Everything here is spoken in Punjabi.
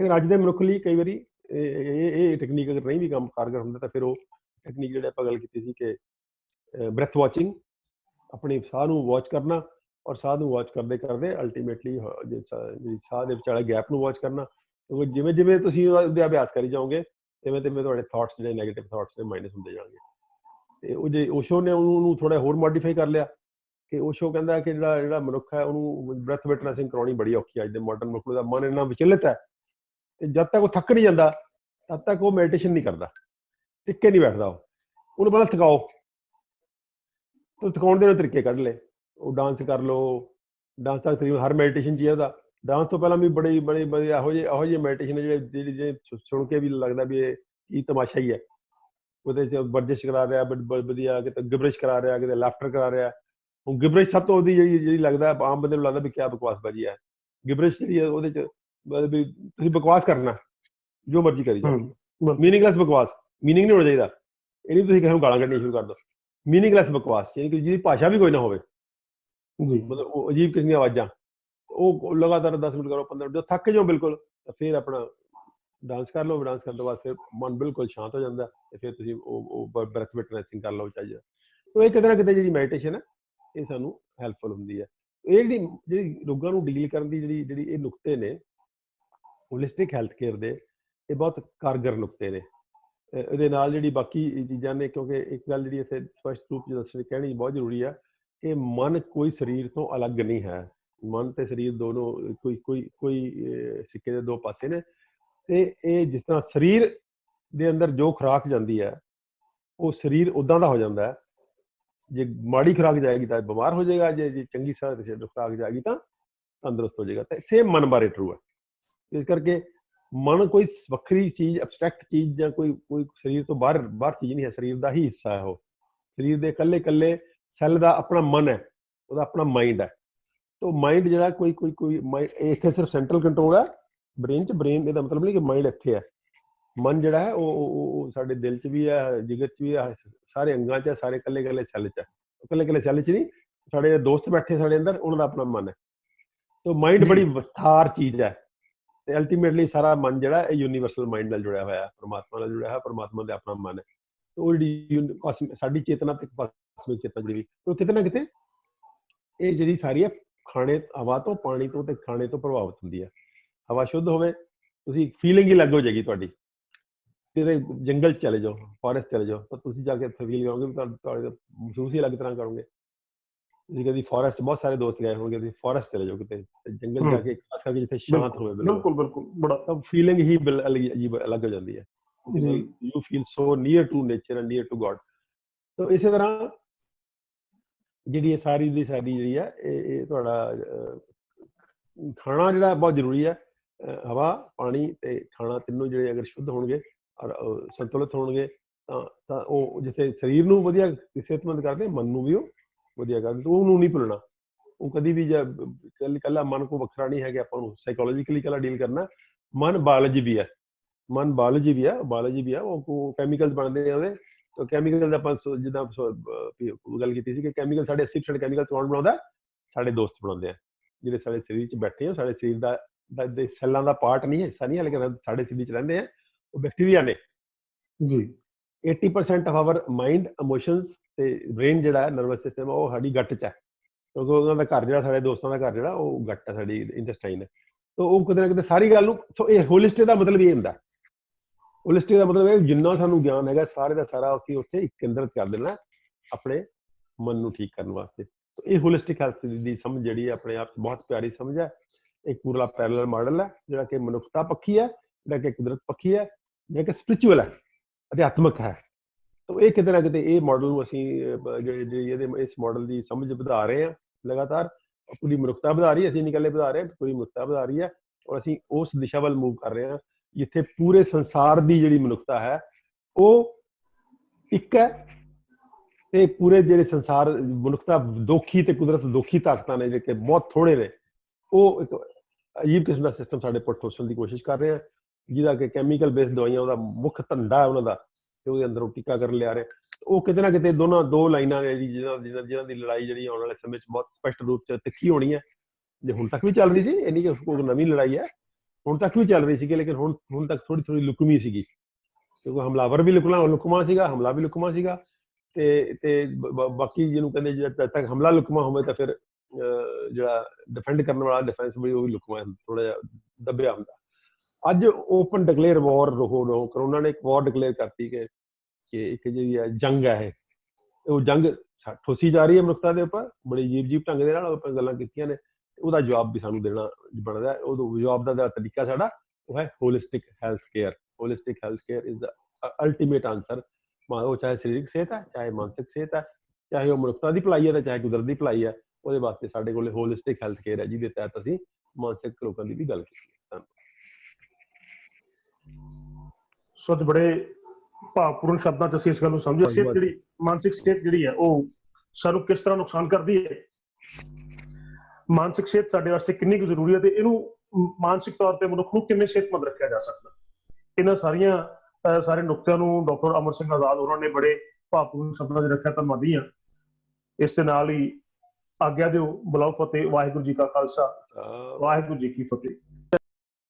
ਲੇਕਿਨ ਅੱਜ ਦੇ ਮਨੁੱਖ ਲਈ ਕਈ ਵਾਰੀ ਇਹ ਇਹ ਇਹ ਟੈਕਨੀਕ ਅਗਰ ਨਹੀਂ ਵੀ ਕੰਮ ਕਾਰਗਰ ਹੁੰਦਾ ਤਾਂ ਫਿਰ ਉਹ ਟੈਕਨੀਕ ਜਿਹੜੇ ਆਪਾਂ ਗੱਲ ਕੀਤੀ ਸੀ ਕਿ ਬ੍ਰੈਥ ਵਾਚਿੰਗ ਆਪਣੇ ਸਾਹ ਨੂੰ ਵਾਚ ਕਰਨਾ ਔਰ ਸਾਹ ਨੂੰ ਵਾਚ ਕਰਦੇ ਕਰਦੇ ਅਲਟੀਮੇਟਲੀ ਜਿਹੜੀ ਸਾਹ ਦੇ ਵਿਚਾਲੇ ਗੈਪ ਨੂੰ ਵਾਚ ਕਰਨਾ ਕਿਉਂਕਿ ਜਿਵੇਂ ਜਿਵੇਂ ਤੁਸੀਂ ਉਹਦੇ ਅਭਿਆਸ ਕਰੀ ਜਾਓਗੇ, ਤਿਵੇਂ ਤਿਵੇਂ ਤੁਹਾਡੇ ਥਾਟਸ ਜਿਹੜੇ 네ਗੇਟਿਵ ਥਾਟਸ ਨੇ ਮਾਈਨਸ ਹੁੰਦੇ ਜਾਣਗੇ। ਤੇ ਉਹ ਜੇ ਓਸ਼ੋ ਨੇ ਉਹਨੂੰ ਥੋੜਾ ਹੋਰ ਮੋਡੀਫਾਈ ਕਰ ਲਿਆ ਕਿ ਓਸ਼ੋ ਕਹਿੰਦਾ ਕਿ ਜਿਹੜਾ ਜਿਹੜਾ ਮਨੁੱਖ ਹੈ ਉਹਨੂੰ ਬ੍ਰੈਥ ਵਿਟਨੈਸਿੰਗ ਕਰਾਉਣੀ ਬੜੀ ਔਖੀ ਹੈ। ਅੱਜ ਦੇ ਮਾਡਰਨ ਮਨੁੱਖ ਦਾ ਮਨ ਇੰਨਾ ਵਿਚਲਿਤ ਹੈ ਤੇ ਜਦ ਤੱਕ ਉਹ ਥੱਕ ਨਹੀਂ ਜਾਂਦਾ, ਤਦ ਤੱਕ ਉਹ ਮੈਡੀਟੇਸ਼ਨ ਨਹੀਂ ਕਰਦਾ। ਟਿੱਕੇ ਨਹੀਂ ਬੈਠਦਾ ਉਹ। ਉਹਨੂੰ ਪਹਿਲਾਂ ਥਕਾਓ। ਉਹ ਥਕਾਉਣ ਦੇ ਤਰੀਕੇ ਕੱਢ ਲੈ। ਉਹ ਡਾਂਸ ਕਰ ਲੋ ਡਾਂਸ ਤਾਂ ਤਕਰੀਬਨ ਹਰ ਮੈਡੀਟੇਸ਼ਨ 'ਚ ਉਹਦਾ। ਡਾਂਸ ਤੋਂ ਪਹਿਲਾਂ ਵੀ ਬੜੀ ਬੜੀ ਬੜੀ ਇਹੋ ਜਿਹੇ ਇਹੋ ਜਿਹੇ ਮੈਡੀਟੇਸ਼ਨ ਜਿਹੜੇ ਜਿਹੜੇ ਜਿਹੜੇ ਸੁਣ ਕੇ ਵੀ ਲੱਗਦਾ ਵੀ ਇਹ ਕੀ ਤਮਾਸ਼ਾ ਹੀ ਹੈ। ਉਹਦੇ 'ਚ ਵਰਜਿਸ਼ ਕਰਾ ਰਿਹਾ ਵਧੀਆ ਕਿਤੇ ਗਿਬਰਿਸ਼ ਕਰਾ ਰਿਹਾ, ਕਿਤੇ ਲਾਫਟਰ ਕਰਾ ਰਿਹਾ। ਹੁਣ ਗਿਬਰਿਸ਼ ਸਭ ਤੋਂ ਉਹਦੀ ਜਿਹੜੀ ਜਿਹੜੀ ਲੱਗਦਾ, ਆਮ ਬੰਦੇ ਨੂੰ ਲੱਗਦਾ ਵੀ ਕੀ ਬਕਵਾਸਬਾਜੀ ਹੈ। ਗਿਬਰਿਸ਼ ਜਿਹੜੀ ਹੈ ਉਹਦੇ 'ਚ ਵੀ ਤੁਸੀਂ ਬਕਵਾਸ ਕਰਨਾ ਜੋ ਮਰਜ਼ੀ ਕਰੀ ਜਾਓ। ਮੀਨਿੰਗਲੈਸ ਬਕਵਾਸ ਮੀਨਿੰਗ ਨਹੀਂ ਹੋਣਾ ਚਾਹੀਦਾ। ਇਹ ਨਹੀਂ ਤੁਸੀਂ ਕਿਸੇ ਨੂੰ ਗਾਲਾਂ ਕੱਢਣੀਆਂ ਸ਼ੁਰੂ ਕਰ ਦਿਓ। ਮੀਨਿੰਗਲੈਸ ਬਕਵਾਸ ਯਾਨੀ ਕਿ ਜਿਹਦੀ ਭਾਸ਼ਾ ਵੀ ਕੋਈ ਨਾ ਹੋਵੇ। ਜੀ। ਮਤਲਬ ਉਹ ਅਜੀਬ ਕਿਸਮ ਦੀਆਂ ਆਵਾਜ਼ਾਂ। ਉਹ ਲਗਾਤਾਰ 10 ਮਿੰਟ ਕਰੋ 15 ਮਿੰਟ ਜਦੋਂ ਥੱਕ ਜਾਓ ਬਿਲਕੁਲ ਤਾਂ ਫਿਰ ਆਪਣਾ ਡਾਂਸ ਕਰ ਲਓ ਡਾਂਸ ਕਰਨ ਤੋਂ ਬਾਅਦ ਫਿਰ ਮਨ ਬਿਲਕੁਲ ਸ਼ਾਂਤ ਹੋ ਜਾਂਦਾ ਤੇ ਫਿਰ ਤੁਸੀਂ ਉਹ ਉਹ ਬ੍ਰੈਥ ਵਿਟਨੈਸਿੰਗ ਕਰ ਲਓ ਚਾਹੀਏ ਤਾਂ ਇਹ ਕਿਤੇ ਨਾ ਕਿਤੇ ਜਿਹੜੀ ਮੈਡੀਟੇਸ਼ਨ ਹੈ ਇਹ ਸਾਨੂੰ ਹੈਲਪਫੁਲ ਹੁੰਦੀ ਹੈ। ਇਹ ਜਿਹੜੀ ਜਿਹੜੀ ਰੋਗਾਂ ਨੂੰ ਡੀਲ ਕਰਨ ਦੀ ਜਿਹੜੀ ਜਿਹੜੀ ਇਹ ਨੁਕਤੇ ਨੇ ਹੋਲਿਸਟਿਕ ਹੈਲਥ ਕੇਅਰ ਦੇ, ਇਹ ਬਹੁਤ ਕਾਰਗਰ ਨੁਕਤੇ ਨੇ। ਇਹਦੇ ਨਾਲ ਜਿਹੜੀ ਬਾਕੀ ਚੀਜ਼ਾਂ ਨੇ, ਕਿਉਂਕਿ ਇੱਕ ਗੱਲ ਜਿਹੜੀ ਇੱਥੇ ਸਪਸ਼ਟ ਰੂਪ ਵਿੱਚ ਦੱਸਣੀ, ਕਹਿਣੀ ਬਹੁਤ ਜ਼ਰੂਰੀ ਆ ਕਿ ਮਨ ਕੋਈ ਸਰੀਰ ਤੋਂ ਅਲੱਗ ਨਹੀਂ ਹੈ। ਮਨ ਤੇ ਸਰੀਰ ਦੋਨੋਂ ਕੋਈ ਕੋਈ ਕੋਈ ਸਿੱਕੇ ਦੇ ਦੋ ਪਾਸੇ ਨੇ। ਤੇ ਇਹ ਜਿਸ ਤਰ੍ਹਾਂ ਸਰੀਰ ਦੇ ਅੰਦਰ ਜੋ ਖੁਰਾਕ ਜਾਂਦੀ ਹੈ, ਉਹ ਸਰੀਰ ਉਦਾਂ ਦਾ ਹੋ ਜਾਂਦਾ ਹੈ। ਜੇ ਮਾੜੀ ਖੁਰਾਕ ਜਾਏਗੀ ਤਾਂ ਬਿਮਾਰ ਹੋ ਜਾਏਗਾ, ਜੇ ਜੇ ਚੰਗੀ ਖੁਰਾਕ ਜਾਏਗੀ ਤਾਂ ਤੰਦਰੁਸਤ ਹੋ ਜਾਏਗਾ। ਤੇ ਸੇਮ ਮਨ ਬਾਰੇ ਟਰੂ ਹੈ। ਇਸ ਕਰਕੇ ਮਨ ਕੋਈ ਵੱਖਰੀ ਚੀਜ਼ ਐਬਸਟ੍ਰੈਕਟ ਚੀਜ਼ ਜਾਂ ਕੋਈ ਕੋਈ ਸਰੀਰ ਤੋਂ ਬਾਹਰ ਬਾਹਰ ਚੀਜ਼ ਨਹੀਂ ਹੈ ਸਰੀਰ ਦਾ ਹੀ ਹਿੱਸਾ ਹੈ ਉਹ। ਸਰੀਰ ਦੇ ਇਕੱਲੇ ਇਕੱਲੇ ਸੈੱਲ ਦਾ ਆਪਣਾ ਮਨ ਹੈ ਉਹਦਾ ਆਪਣਾ ਮਾਈਂਡ ਹੈ। ਤੋਂ ਮਾਈਂਡ ਜਿਹੜਾ ਕੋਈ ਕੋਈ ਕੋਈ ਇੱਥੇ ਸਿਰਫ ਸੈਂਟਰਲ ਕੰਟਰੋਲ ਹੈ ਬ੍ਰੇਨ 'ਚ ਬ੍ਰੇਨ ਇਹਦਾ ਮਤਲਬ ਨਹੀਂ ਕਿ ਮਾਈਂਡ ਇੱਥੇ ਹੈ। ਮਨ ਜਿਹੜਾ ਹੈ ਉਹ ਉਹ ਸਾਡੇ ਦਿਲ 'ਚ ਵੀ ਹੈ ਜਿਗਰ 'ਚ ਵੀ ਹੈ ਸਾਰੇ ਅੰਗਾਂ 'ਚ ਹੈ ਸਾਰੇ ਇਕੱਲੇ ਇਕੱਲੇ ਸੈੱਲ 'ਚ ਹੈ। ਇਕੱਲੇ ਇਕੱਲੇ ਸੈੱਲ 'ਚ ਨਹੀਂ ਸਾਡੇ ਦੋਸਤ ਬੈਠੇ ਸਾਡੇ ਅੰਦਰ ਉਹਨਾਂ ਦਾ ਆਪਣਾ ਮਨ ਹੈ। ਤੋਂ ਮਾਈਂਡ ਬੜੀ ਵਿਸਥਾਰ ਚੀਜ਼ ਹੈ। ਤੇ ਅਲਟੀਮੇਟਲੀ ਸਾਰਾ ਮਨ ਜਿਹੜਾ ਇਹ ਯੂਨੀਵਰਸਲ ਮਾਈਂਡ ਨਾਲ ਜੁੜਿਆ ਹੋਇਆ ਹੈ ਪਰਮਾਤਮਾ ਨਾਲ ਜੁੜਿਆ ਹੋਇਆ, ਪਰਮਾਤਮਾ ਦੇ ਆਪਣਾ ਮਨ ਹੈ। ਤੇ ਉਹ ਜਿਹੜੀ ਸਾਡੀ ਚੇਤਨਾ ਤੇ ਕਾਸਮਿਕ ਚੇਤਨਾ ਜਿਹੜੀ ਉਹ ਕਿਤੇ ਨਾ ਕਿਤੇ ਇਹ ਜਿਹੜੀ ਸਾਰੀ ਹੈ, ਖਾਣੇ, ਹਵਾ ਤੋਂ, ਪਾਣੀ ਤੋਂ ਤੇ ਖਾਣੇ ਤੋਂ ਪ੍ਰਭਾਵਿਤ ਹੁੰਦੀ ਹੈ। ਹਵਾ ਸ਼ੁੱਧ ਹੋਵੇ, ਤੁਸੀਂ ਫੀਲਿੰਗ ਹੀ ਲੱਗ ਹੋ ਜਾਏਗੀ ਤੁਹਾਡੀ। ਕਿਤੇ ਜੰਗਲ ਚਲੇ ਜਾਓ ਫੋਰੈਸਟ ਚਲੇ ਜਾਓ, ਤਾਂ ਤੁਸੀਂ ਜਾ ਕੇ ਇੱਥੇ ਫੀਲ ਕਰੋਗੇ ਤੁਹਾਡੇ ਮਹਿਸੂਸ ਹੀ ਅਲੱਗ ਤਰ੍ਹਾਂ ਕਰੋਗੇ। ਤੁਸੀਂ ਕਦੀ ਫੋਰੈਸਟ ਬਹੁਤ ਸਾਰੇ ਦੋਸਤ ਗਏ ਹੋਣਗੇ ਤੁਸੀਂ ਫੋਰੈਸਟ ਚਲੇ ਜਾਓ ਕਿਤੇ ਜੰਗਲ ਜਾ ਕੇ ਖਾਸ ਕਰਕੇ ਜਿੱਥੇ ਸ਼ਾਂਤ ਹੋਵੇ ਬਿਲਕੁਲ ਬਿਲਕੁਲ ਬੜਾ ਤਾਂ ਫੀਲਿੰਗ ਹੀ ਅਜੀਬ ਅਲੱਗ ਹੋ ਜਾਂਦੀ ਹੈ। You feel so near to nature and near to God ਤਾਂ ਇਸੇ ਤਰ੍ਹਾਂ ਜਿਹੜੀ ਇਹ ਸਾਰੀ ਦੀ ਸਾਰੀ ਜਿਹੜੀ ਹੈ ਇਹ ਇਹ ਤੁਹਾਡਾ ਖਾਣਾ ਜਿਹੜਾ ਬਹੁਤ ਜ਼ਰੂਰੀ ਹੈ। ਹਵਾ ਪਾਣੀ ਤੇ ਖਾਣਾ ਤਿੰਨੋਂ ਜਿਹੜੇ ਅਗਰ ਸ਼ੁੱਧ ਹੋਣਗੇ ਔਰ ਸੰਤੁਲਿਤ ਹੋਣਗੇ ਤਾਂ ਤਾਂ ਉਹ ਜਿੱਥੇ ਸਰੀਰ ਨੂੰ ਵਧੀਆ ਸਿਹਤਮੰਦ ਕਰਦੇ ਮਨ ਨੂੰ ਵੀ ਉਹ ਵਧੀਆ ਕਰਦੇ ਉਹਨੂੰ ਨਹੀਂ ਭੁੱਲਣਾ। ਉਹ ਕਦੀ ਵੀ ਕੱਲਾ ਮਨ ਕੋ ਵੱਖਰਾ ਨਹੀਂ ਹੈਗਾ ਆਪਾਂ ਨੂੰ ਸਾਈਕੋਲੋਜੀਕਲੀ ਕੱਲਾ ਡੀਲ ਕਰਨਾ। ਮਨ ਬਾਇਓਲੋਜੀ ਵੀ ਹੈ। ਮਨ ਬਾਇਓਲੋਜੀ ਵੀ ਹੈ ਬਾਇਓਲੋਜੀ ਵੀ ਹੈ, ਉਹ ਕੈਮੀਕਲਸ ਬਣਦੇ ਆ ਉਹਦੇ। ਤਾਂ ਕੈਮੀਕਲ ਦਾ ਆਪਾਂ ਜਿੱਦਾਂ ਗੱਲ ਕੀਤੀ ਸੀ ਕਿ ਕੈਮੀਕਲ ਸਾਡੇ 80% ਕੈਮੀਕਲ ਕੌਣ ਬਣਾਉਂਦਾ? ਸਾਡੇ ਦੋਸਤ ਬਣਾਉਂਦੇ ਆ। ਜਿਹੜੇ ਸਾਡੇ ਸਰੀਰ 'ਚ ਬੈਠੇ ਆ, ਸਾਡੇ ਸਰੀਰ ਦਾ, ਦੇ ਸੈੱਲਾਂ ਦਾ ਪਾਰਟ ਨਹੀਂ ਹੈ, ਹਿੱਸਾ ਨਹੀਂ ਹੈ ਲੇਕਿਨ ਸਾਡੇ ਸਰੀਰ 'ਚ ਰਹਿੰਦੇ ਆ। ਉਹ ਬੈਕਟੀਰੀਆ ਨੇ। ਜੀ। 80% ਆਫ ਆਵਰ ਮਾਈਂਡ ਇਮੋਸ਼ਨਸ ਤੇ ਬ੍ਰੇਨ ਜਿਹੜਾ ਹੈ ਨਰਵਸ ਸਿਸਟਮ ਉਹ ਸਾਡੀ ਗੱਟ 'ਚ ਹੈ। ਕਿਉਂਕਿ ਉਹਨਾਂ ਦਾ ਘਰ ਜਿਹੜਾ, ਸਾਡੇ ਦੋਸਤਾਂ ਦਾ ਘਰ ਜਿਹੜਾ, ਉਹ ਗੱਟ ਹੈ, ਸਾਡੀ ਇੰਟੈਸਟਾਈਨ ਹੈ ਤਾਂ ਉਹ ਕਿਤੇ ਨਾ ਕਿਤੇ ਸਾਰੀ ਗੱਲ ਨੂੰ, ਸੋ ਇਹ ਹੋਲਿਸਟਿਕ ਦਾ ਮਤਲਬ ਇਹ ਹੁੰਦਾ। ਹੋਲਿਸਟਿਕ ਦਾ ਮਤਲਬ ਇਹ ਜਿੰਨਾ ਸਾਨੂੰ ਗਿਆਨ ਹੈਗਾ, ਸਾਰੇ ਦਾ ਸਾਰਾ ਅਸੀਂ ਉੱਥੇ ਇੱਕ ਕੇਂਦਰਿਤ ਕਰ ਦੇਣਾ, ਆਪਣੇ ਮਨ ਨੂੰ ਠੀਕ ਕਰਨ ਵਾਸਤੇ। ਤਾਂ ਇਹ ਹੋਲਿਸਟਿਕ ਹੈਲਥ ਦੀ ਸਮਝ ਜਿਹੜੀ ਹੈ, ਆਪਣੇ ਆਪ 'ਚ ਬਹੁਤ ਪਿਆਰੀ ਸਮਝ ਹੈ। ਇੱਕ ਪੂਰਾ ਪੈਰਲਲ ਮਾਡਲ ਹੈ, ਜਿਹੜਾ ਕਿ ਮਨੁੱਖਤਾ ਪੱਖੀ ਹੈ, ਜਿਹੜਾ ਕਿ ਕੁਦਰਤ ਪੱਖੀ ਹੈ, ਜਿਹੜਾ ਕਿ ਸਪਿਰਚੁਅਲ ਹੈ। ਅਧਿਆਤਮਕ ਹੈ। ਤਾਂ ਇਹ ਕਿਤੇ ਨਾ ਕਿਤੇ ਇਹ ਮਾਡਲ ਨੂੰ ਅਸੀਂ ਜਿਹੜੇ ਇਹਦੇ, ਇਸ ਮਾਡਲ ਦੀ ਸਮਝ ਵਧਾ ਰਹੇ ਹਾਂ ਲਗਾਤਾਰ। ਪੂਰੀ ਮਨੁੱਖਤਾ ਵਧਾ ਰਹੀ ਹੈ, ਅਸੀਂ ਨਹੀਂ ਇਕੱਲੇ ਵਧਾ ਰਹੇ ਹਾਂ ਪੂਰੀ ਮਨੁੱਖਤਾ ਵਧਾ ਰਹੀ ਹੈ ਔਰ ਅਸੀਂ ਉਸ ਦਿਸ਼ਾ ਵੱਲ ਮੂਵ ਕਰ ਰਹੇ ਹਾਂ, ਜਿੱਥੇ ਪੂਰੇ ਸੰਸਾਰ ਦੀ ਜਿਹੜੀ ਮਨੁੱਖਤਾ ਹੈ, ਉਹ ਇੱਕ ਹੈ ਤੇ ਪੂਰੇ ਜਿਹੜੇ ਸੰਸਾਰ, ਮਨੁੱਖਤਾ ਦੋਖੀ ਤੇ ਕੁਦਰਤ ਦੋਖੀ ਤਾਕਤਾਂ ਨੇ ਜਿਹੜੇ ਬਹੁਤ ਥੋੜੇ ਨੇ, ਉਹ ਇੱਕ ਅਜੀਬ ਕਿਸਮ ਦਾ ਸਿਸਟਮ ਸਾਡੇ ਪਰ ਠੋਸਣ ਦੀ ਕੋਸ਼ਿਸ਼ ਕਰ ਰਹੇ ਆ ਜਿਹਦਾ ਕਿ ਕੈਮੀਕਲ ਬੇਸਡ ਦਵਾਈਆਂ ਉਹਦਾ ਮੁੱਖ ਧੰਦਾ ਹੈ ਉਹਨਾਂ ਦਾ ਤੇ ਉਹਦੇ ਅੰਦਰ ਟੀਕਾ ਕਰਨ ਲਿਆ ਰਹੇ। ਉਹ ਕਿਤੇ ਨਾ ਕਿਤੇ ਦੋਨਾਂ ਦੋ ਲਾਈਨਾਂ ਨੇ ਜਿਹਨਾਂ ਜਿਹਨਾਂ ਦੀ ਲੜਾਈ ਜਿਹੜੀ ਆਉਣ ਵਾਲੇ ਸਮੇਂ 'ਚ ਬਹੁਤ ਸਪਸ਼ਟ ਰੂਪ 'ਚ ਤਿੱਖੀ ਹੋਣੀ ਹੈ। ਜੇ ਹੁਣ ਤੱਕ ਵੀ ਚੱਲ ਰਹੀ ਸੀ ਇਹ ਨਹੀਂ ਕਿ ਕੋਈ ਨਵੀਂ ਲੜਾਈ ਹੈ ਹੁਣ ਤੱਕ ਵੀ ਚੱਲ ਰਹੀ ਸੀਗੀ ਲੇਕਿਨ ਹੁਣ ਹੁਣ ਤੱਕ ਥੋੜੀ ਥੋੜੀ ਲੁਕਮੀ ਸੀਗੀ। ਕਿਉਂਕਿ ਹਮਲਾਵਰ ਵੀ ਲੁਕਣਾ ਲੁਕਮਾ ਸੀਗਾ ਹਮਲਾ ਵੀ ਲੁਕਮਾ ਸੀਗਾ ਤੇ ਤੇ ਬਾਕੀ ਜਿਹਨੂੰ ਕਹਿੰਦੇ ਜਦ ਤੱਕ ਹਮਲਾ ਲੁਕਮਾ ਹੋਵੇ ਤਾਂ ਫਿਰ ਅਹ, ਜਿਹੜਾ ਡਿਫੈਂਡ ਕਰਨ ਵਾਲਾ ਡਿਫੈਂਸ ਵੀ ਉਹ ਵੀ ਲੁਕਮਾ ਥੋੜਾ ਜਿਹਾ ਦੱਬਿਆ ਹੁੰਦਾ। ਅੱਜ ਓਪਨ ਡਿਕਲੇਅਰ ਵਾਰ ਹੋ ਰੋ ਕਰੋਨਾ ਨੇ ਇੱਕ ਵਾਰ ਡਿਕਲੇਅਰ ਕਰਤੀ ਕਿ ਕਿ ਇੱਕ ਜਿਹੜੀ ਹੈ ਜੰਗ ਹੈ ਇਹ। ਉਹ ਜੰਗ ਠੋਸੀ ਜਾ ਰਹੀ ਹੈ ਮਨੁੱਖਤਾ ਦੇ ਉੱਪਰ, ਬੜੀ ਜੀਵ ਜੀਵ ਢੰਗ ਦੇ ਨਾਲ ਆਪਾਂ ਗੱਲਾਂ ਕੀਤੀਆਂ ਨੇ ਉਹਦਾ ਜਵਾਬ ਵੀ ਸਾਨੂੰ ਦੇਣਾ ਬਣਦਾ ਉਹ ਜਵਾਬ ਦਾ ਜਿਹੜਾ ਤਰੀਕਾ ਸਾਡਾ, ਉਹ ਹੈ holistic health care holistic health care is the ultimate answer ਉਹ ਚਾਹੇ ਸਰੀਰਕ ਸਿਹਤ ਹੈ, ਚਾਹੇ ਮਾਨਸਿਕ ਸਿਹਤ ਹੈ, ਚਾਹੇ ਉਹ ਮਨੁੱਖਤਾ ਦੀ ਭਲਾਈ ਹੈ ਤੇ ਚਾਹੇ ਕੁਦਰਤ ਦੀ ਭਲਾਈ ਹੈ, ਉਹਦੇ ਵਾਸਤੇ ਸਾਡੇ ਕੋਲ ਹੋਲਿਸਟਿਕ ਹੈਲਥ ਕੇਅਰ ਹੈ, ਜਿਹਦੇ ਤਹਿਤ ਅਸੀਂ ਮਾਨਸਿਕ ਰੋਗਾਂ ਦੀ ਵੀ ਗੱਲ ਕੀਤੀ ਹੈ। ਧੰਨਵਾਦ। ਸੋ ਅੱਜ ਬੜੇ ਭਾਵਪੂਰਨ ਸ਼ਬਦਾਂ ਚ ਅਸੀਂ ਇਸ ਗੱਲ ਨੂੰ ਸਮਝਿਆ ਧੰਨਵਾਦ। ਜਿਹੜੀ ਮਾਨਸਿਕ ਸਿਹਤ ਜਿਹੜੀ ਹੈ ਉਹ ਸਾਨੂੰ ਕਿਸ ਤਰ੍ਹਾਂ ਨੁਕਸਾਨ ਕਰਦੀ ਹੈ? ਮਾਨਸਿਕ ਸਿਹਤ ਸਾਡੇ ਵਾਸਤੇ ਕਿੰਨੀ ਕੁ ਜ਼ਰੂਰੀ ਹੈ ਤੇ ਇਹਨੂੰ ਮਾਨਸਿਕ ਤੌਰ ਤੇ ਮਨੁੱਖ ਨੂੰ ਕਿੰਨੇ ਸਿਹਤਮੰਦ ਰੱਖਿਆ ਜਾ ਸਕਦਾ? ਇਹਨਾਂ ਸਾਰੀਆਂ ਸਾਰੇ ਨੁਕਤਿਆਂ ਨੂੰ ਡਾਕਟਰ ਅਮਰ ਸਿੰਘ ਆਜ਼ਾਦ ਉਹਨਾਂ ਨੇ ਬੜੇ ਭਾਵਪੂਰਨ ਸ਼ਬਦਾਂ 'ਚ ਰੱਖਿਆ ਧੰਨਵਾਦੀ ਹਾਂ। ਇਸ ਦੇ ਨਾਲ ਹੀ ਆਗਿਆ ਦਿਓ। ਬੁਲਾਓ ਫਤਿਹ। ਵਾਹਿਗੁਰੂ ਜੀ ਕਾ ਖਾਲਸਾ। ਵਾਹਿਗੁਰੂ ਜੀ ਕੀ ਫਤਿਹ।